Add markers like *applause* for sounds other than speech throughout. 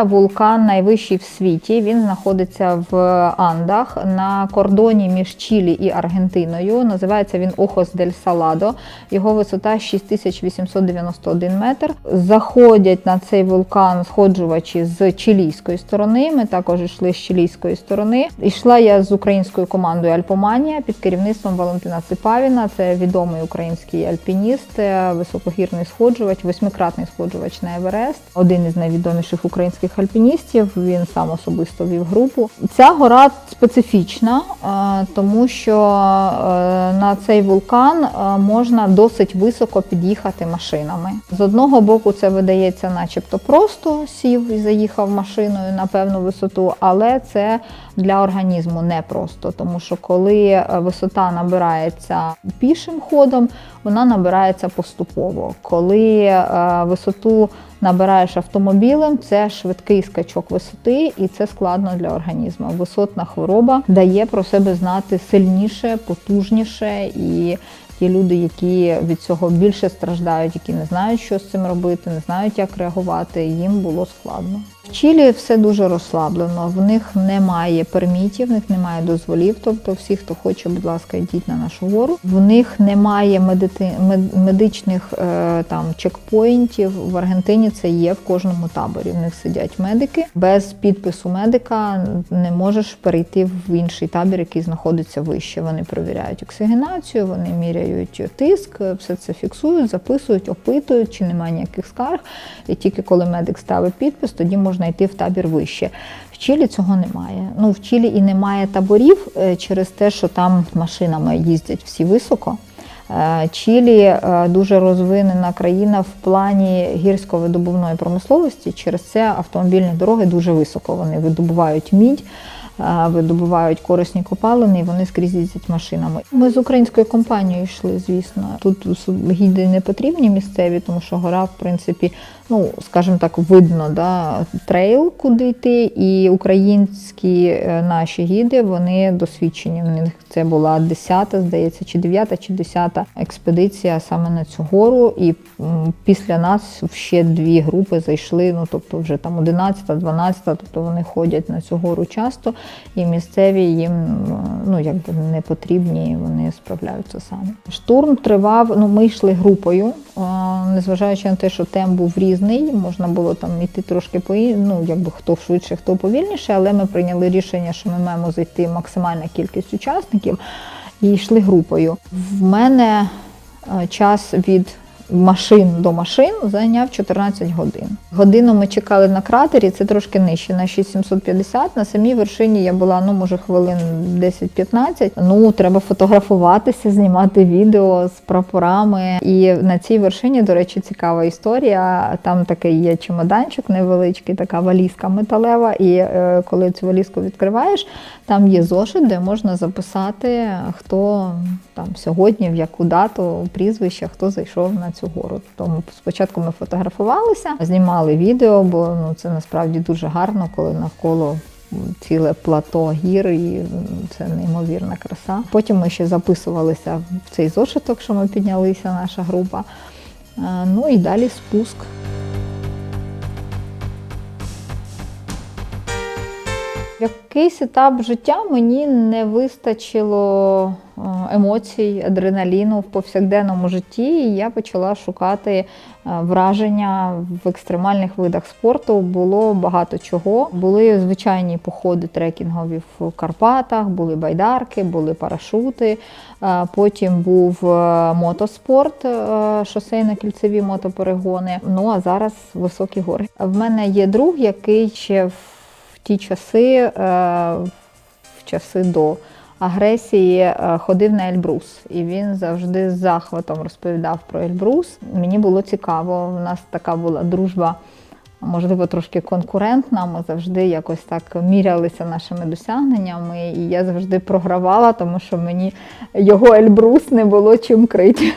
Вулкан найвищий в світі. Він знаходиться в Андах на кордоні між Чилі і Аргентиною. Називається він Охос дель Саладо. Його висота 6891 метр. Заходять на цей вулкан сходжувачі з чилійської сторони. Ми також йшли з чилійської сторони. Йшла я з українською командою Альпоманія під керівництвом Валентина Ципавіна. Це відомий український альпініст, високогірний сходжувач, восьмикратний сходжувач на Еверест. Один із найвідоміших українських альпіністів. Він сам особисто вів групу. Ця гора специфічна, е, тому що е, на цей вулкан е, можна досить високо під'їхати машинами. З одного боку, це видається, начебто, просто сів і заїхав машиною на певну висоту, але це для організму непросто, тому що коли висота набирається пішим ходом, вона набирається поступово. Коли висоту набираєш автомобілем, це швидкий скачок висоти, і це складно для організму. Висотна хвороба дає про себе знати сильніше, потужніше і. Ті люди, які від цього більше страждають, які не знають, що з цим робити, не знають, як реагувати, їм було складно. В Чилі все дуже розслаблено. В них немає пермітів, в них немає дозволів. Тобто, всі, хто хоче, будь ласка, йдіть на нашу гору. В них немає медити... медичних е, там чекпоінтів. В Аргентині це є в кожному таборі. В них сидять медики. Без підпису медика не можеш перейти в інший табір, який знаходиться вище. Вони перевіряють оксигенацію, вони міряють тиск, все це фіксують, записують, опитують, чи немає ніяких скарг. І тільки коли медик ставить підпис, тоді можна йти в табір вище. В Чилі цього немає. Ну в Чилі і немає таборів е, через те, що там машинами їздять всі високо. Е, Чилі е, дуже розвинена країна в плані гірсько-видобувної промисловості. Через це автомобільні дороги дуже високо. Вони видобувають мідь, видобувають корисні копалини, і вони скрізь їздять машинами. Ми з українською компанією йшли, звісно. Тут гіди не потрібні місцеві, тому що гора, в принципі, ну скажімо так, видно, да, трейл, куди йти. І українські е, наші гіди вони досвідчені. В них це була 10-та, здається, чи 9-та, чи 10-та експедиція саме на цю гору. І після нас ще дві групи зайшли. Ну тобто, вже там 11-та, 12-та, тобто вони ходять на цю гору часто, і місцеві їм ну якби не потрібні, вони справляються самі. Штурм тривав. Ну, ми йшли групою, незважаючи на те, що темп був різний, можна було там йти трошки по ну, якби хто швидше, хто повільніше, але ми прийняли рішення, що ми маємо зайти максимальна кількість учасників і йшли групою. В мене час від машин до машин зайняв 14 годин. Годину ми чекали на кратері, це трошки нижче, на 6750. На самій вершині я була, ну, може, хвилин 10-15. Ну, треба фотографуватися, знімати відео з прапорами. І на цій вершині, до речі, цікава історія. Там такий є чемоданчик невеличкий, така валізка металева. І е, коли цю валізку відкриваєш, там є зошит, де можна записати, хто там сьогодні, в яку дату, прізвище, хто зайшов на цю гору. Тому спочатку ми фотографувалися, знімали відео, бо ну це насправді дуже гарно, коли навколо. Ціле плато гір, і це неймовірна краса. Потім ми ще записувалися в цей зошиток, що ми піднялися, наша група. Е, Ну і далі спуск. Якийсь етап життя мені не вистачило е, емоцій, адреналіну в повсякденному житті, і я почала шукати е, враження в екстремальних видах спорту. Було багато чого. Були звичайні походи трекінгові в Карпатах, були байдарки, були парашути. Е, Потім був мотоспорт, шосейно-кільцеві мотоперегони. Ну а зараз високі гори. В мене є друг, який ще в ті часи, е, в часи до агресії, е, ходив на Ельбрус. І він завжди з захватом розповідав про Ельбрус. Мені було цікаво. У нас така була дружба. Можливо, трошки конкурентна. Ми завжди якось так мірялися нашими досягненнями, і я завжди програвала, тому що мені його Ельбрус не було чим крити.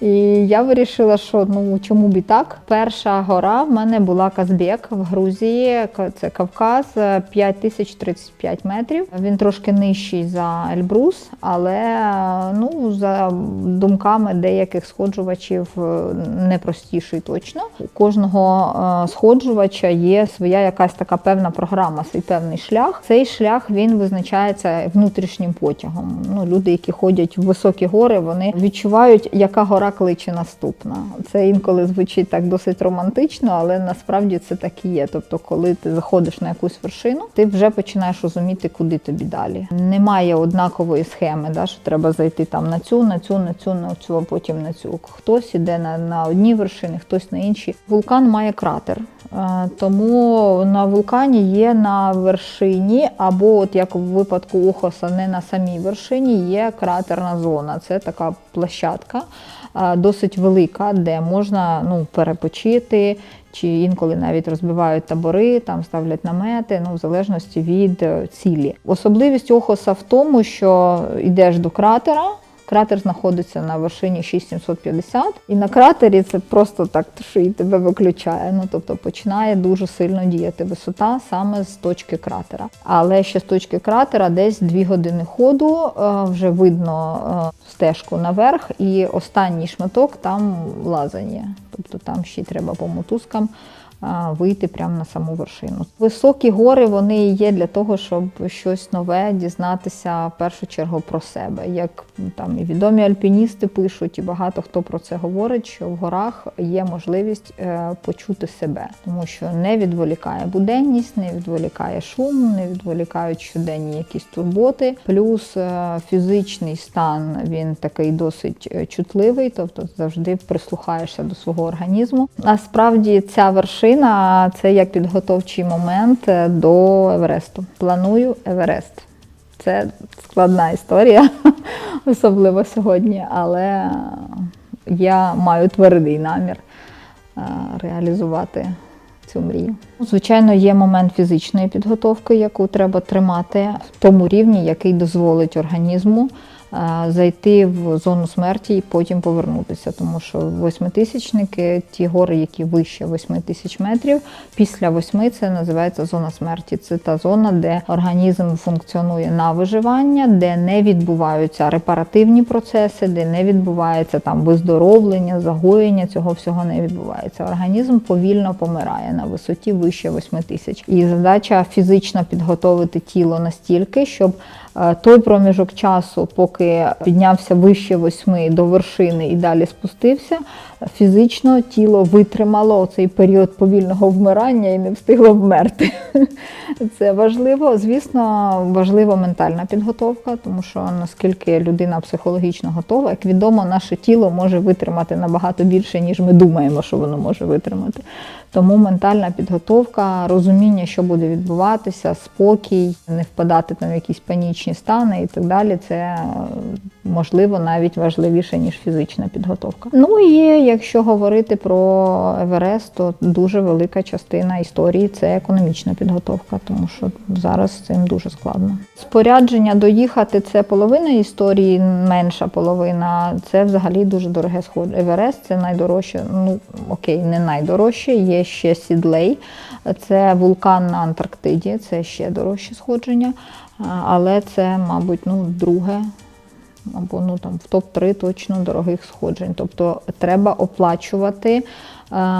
І я вирішила, що ну чому б і так. Перша гора в мене була Казбек в Грузії. Це Кавказ, е, 5035 метрів. Він трошки нижчий за Ельбрус, але е, ну за думками деяких сходжувачів е, не простіший точно. У кожного е, сходжувача сходжувача є своя якась така певна програма, свій певний шлях. Цей шлях він визначається внутрішнім потягом. Ну, люди, які ходять в високі гори, вони відчувають, яка гора кличе наступна. Це інколи звучить так досить романтично, але насправді це так і є. Тобто, коли ти заходиш на якусь вершину, ти вже починаєш розуміти, куди тобі далі. Немає однакової схеми, да, що треба зайти там на цю, на цю, на цю, на цю, а потім на цю. Хтось іде на, на одні вершини, хтось на інші. Вулкан має кратер. Тому на вулкані є на вершині, або от як в випадку Охоса, не на самій вершині, є кратерна зона. Це така площадка досить велика, де можна ну, перепочити, чи інколи навіть розбивають табори, там ставлять намети, ну, в залежності від е, цілі. Особливість Охоса в тому, що йдеш до кратера. Кратер знаходиться на вершині 6750, і на кратері це просто так що і тебе виключає. Ну тобто починає дуже сильно діяти висота саме з точки кратера. Але ще з точки кратера десь 2 години ходу е, вже видно е, стежку наверх, і останній шматок там лазання. Тобто там ще й треба по мотузкам вийти прямо на саму вершину. Високі гори вони є для того, щоб щось нове дізнатися в першу чергу про себе. Як там і відомі альпіністи пишуть, і багато хто про це говорить, що в горах є можливість е, почути себе, тому що не відволікає буденність, не відволікає шум, не відволікають щоденні якісь турботи. Плюс е, фізичний стан він такий досить е, чутливий, тобто завжди прислухаєшся до свого організму. Насправді ця вершина це як підготовчий момент е, до Евересту. Планую Еверест. Це складна історія, *laughs* особливо сьогодні, але я маю твердий намір е, реалізувати цю мрію. Звичайно, є момент фізичної підготовки, яку треба тримати в тому рівні, який дозволить організму зайти в зону смерті і потім повернутися. Тому що восьмитисячники, ті гори, які вище 8 тисяч метрів, після восьми це називається зона смерті. Це та зона, де організм функціонує на виживання, де не відбуваються репаративні процеси, де не відбувається там виздоровлення, загоєння, цього всього не відбувається. Організм повільно помирає на висоті вище 8 тисяч. І задача фізично підготовити тіло настільки, щоб е, той проміжок часу, поки піднявся вище восьми до вершини і далі спустився, фізично тіло витримало цей період повільного вмирання і не встигло вмерти. *laughs* Це важливо. Звісно, важлива ментальна підготовка, тому що наскільки людина психологічно готова, як відомо, наше тіло може витримати набагато більше, ніж ми думаємо, що воно може витримати. Тому ментальна підготовка, розуміння, що буде відбуватися, спокій, не впадати там в якісь панічні стани і так далі. Це можливо навіть важливіше, ніж фізична підготовка. Ну і якщо говорити про Еверест, то дуже велика частина історії це економічна підготовка, тому що зараз з цим дуже складно. Спорядження доїхати це половина історії, менша половина. Це взагалі дуже дороге сходження. Еверест це найдорожче. Ну окей, не найдорожче. Є ще Сідлей, це вулкан на Антарктиді, це ще дорожче сходження, але це, мабуть, ну, друге або ну там в топ-3 точно дорогих сходжень. Тобто треба оплачувати е,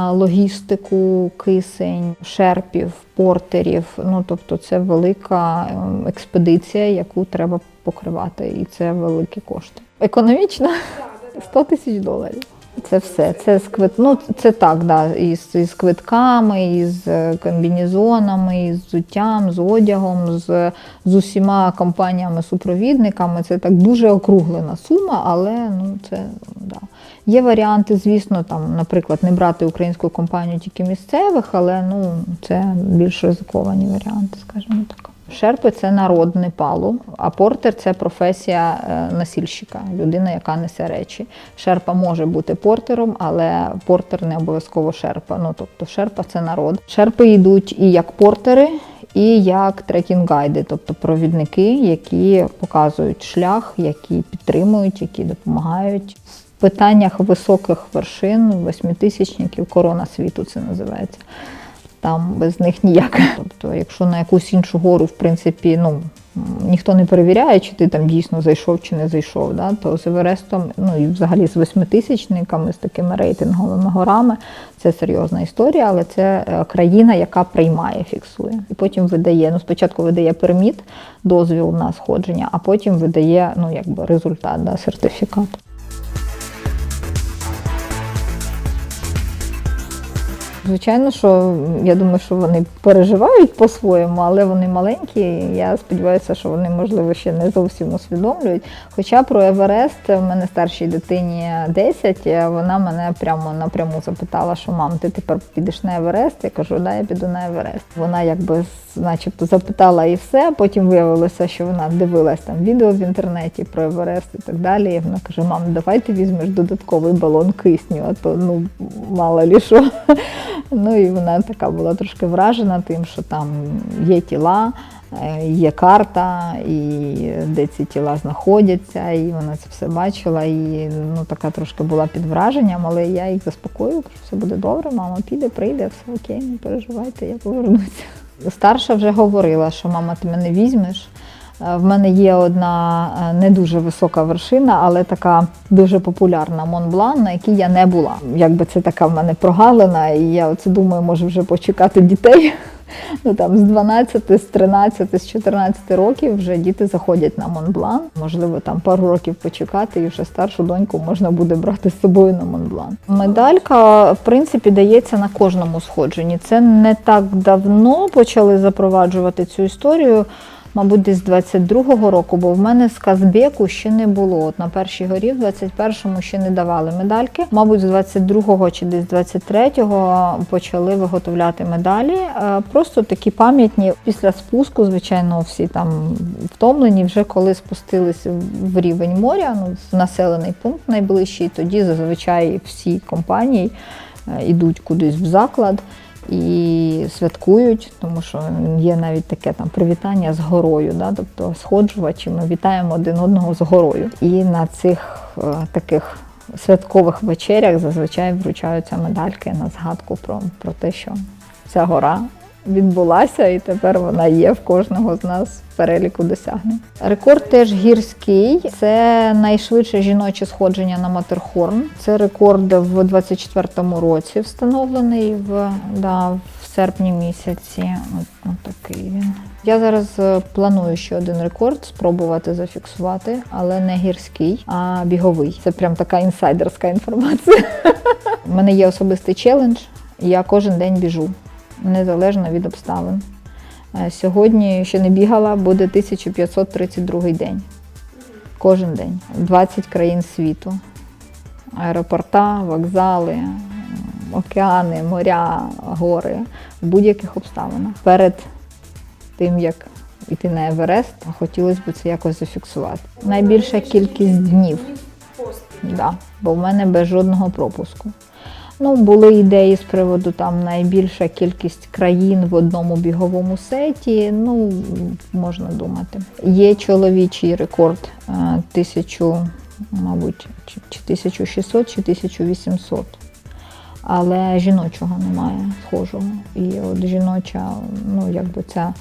логістику, кисень, шерпів, портерів. Ну тобто це велика е, експедиція, яку треба покривати, і це великі кошти. Економічно 100 тисяч доларів. Це все. Це з квит... ну, це так, да, із, із квитками, із е, комбінезонами, із взуттям, з одягом, з, з усіма компаніями-супровідниками. Це так дуже округлена сума, але ну, це да. Є варіанти, звісно, там, наприклад, не брати українську компанію тільки місцевих, але ну, це більш ризиковані варіанти, скажімо так. Шерпи це народ Непалу, а портер це професія е, носільщика, людина, яка несе речі. Шерпа може бути портером, але портер не обов'язково шерпа. Ну тобто шерпа це народ. Шерпи йдуть і як портери, і як трекінг-гайди, тобто провідники, які показують шлях, які підтримують, які допомагають. Питаннях високих вершин, восьмитисячників, корона світу це називається там без них ніяк. Тобто, якщо на якусь іншу гору, в принципі, ну ніхто не перевіряє, чи ти там дійсно зайшов чи не зайшов. Да? То з Еверестом, ну і взагалі з восьмитисячниками, з такими рейтинговими горами, це серйозна історія, але це е, країна, яка приймає, фіксує. І потім видає, ну спочатку видає перміт, дозвіл на сходження, а потім видає ну, якби результат, да, сертифікат. Звичайно, що я думаю, що вони переживають по-своєму, але вони маленькі. і Я сподіваюся, що вони, можливо, ще не зовсім усвідомлюють. Хоча про Еверест в мене старшій дитині 10, вона мене прямо напряму запитала, що мам, ти тепер підеш на Еверест? Я кажу, да, я піду на Еверест. Вона якби начебто запитала і все. Потім виявилося, що вона дивилась там відео в інтернеті про Еверест і так далі. І вона каже: Мам, давай ти візьмеш додатковий балон кисню, а то ну мало лі що. Ну і вона така була трошки вражена тим, що там є тіла, е, є карта, і де ці тіла знаходяться, і вона це все бачила. І ну така трошки була під враженням, але я їх заспокоюю, кажу, все буде добре, мама піде, прийде, все окей, не переживайте, я повернуся. Старша вже говорила, що мама, ти мене візьмеш. Е, В мене є одна е, не дуже висока вершина, але така дуже популярна Монблан, на якій я не була. Якби це така в мене прогалина, і я оце думаю, може вже почекати дітей. *laughs* Ну там з 12, з 13, з 14 років вже діти заходять на Монблан. Можливо, там пару років почекати, і вже старшу доньку можна буде брати з собою на Монблан. Медалька, в принципі, дається на кожному сходженні. Це не так давно почали запроваджувати цю історію. Мабуть, десь з 22-го року, бо в мене з Казбеку ще не було. От на першій горі, в 21-му ще не давали медальки. Мабуть, з 22-го чи десь з 23-го почали виготовляти медалі. Е, Просто такі пам'ятні. Після спуску, звичайно, всі там втомлені. Вже коли спустилися в рівень моря, ну в населений пункт найближчий, тоді зазвичай всі компанії е, йдуть кудись в заклад і святкують, тому що є навіть таке там привітання з горою, да? тобто сходжувачі, ми вітаємо один одного з горою. І на цих е, таких святкових вечерях зазвичай вручаються медальки на згадку про, про те, що ця гора відбулася, і тепер вона є в кожного з нас в переліку досягнень. Рекорд теж гірський. Це найшвидше жіноче сходження на Матерхорн. Це рекорд в 24-му році встановлений в, да, в серпні місяці. От, от такий він. Я зараз е, планую ще один рекорд спробувати зафіксувати, але не гірський, а біговий. Це прям така інсайдерська інформація. *laughs* У мене є особистий челендж. Я кожен день біжу незалежно від обставин. Е, Сьогодні ще не бігала, буде 1532 день. Кожен день. 20 країн світу. Аеропорта, вокзали, океани, моря, гори в будь-яких обставинах. Перед тим, як йти на Еверест, хотілося б це якось зафіксувати. Найбільша кількість днів. Да, бо в мене без жодного пропуску. Ну, були ідеї з приводу там найбільша кількість країн в одному біговому сеті. Ну, можна думати. Є чоловічий рекорд е, тисячу, мабуть, чи, чи 1600, чи 1800. Але жіночого немає схожого. І от жіноча, ну якби ця е,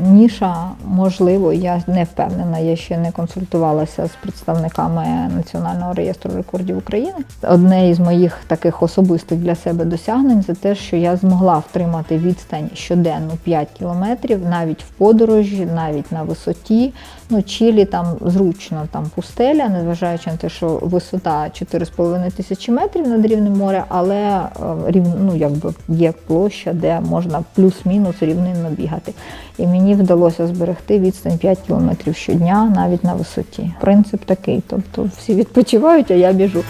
ніша, можливо, я не впевнена, я ще не консультувалася з представниками Національного реєстру рекордів України. Одне із моїх таких особистих для себе досягнень це те, що я змогла втримати відстань щоденно 5 кілометрів, навіть в подорожі, навіть на висоті. Ну, Чилі там зручно там пустеля, незважаючи на те, що висота 4,5 тисячі метрів над рівнем моря, але е, ну, якби є площа, де можна плюс-мінус рівнинно бігати. І мені вдалося зберегти відстань 5 кілометрів щодня, навіть на висоті. Принцип такий, тобто всі відпочивають, а я біжу.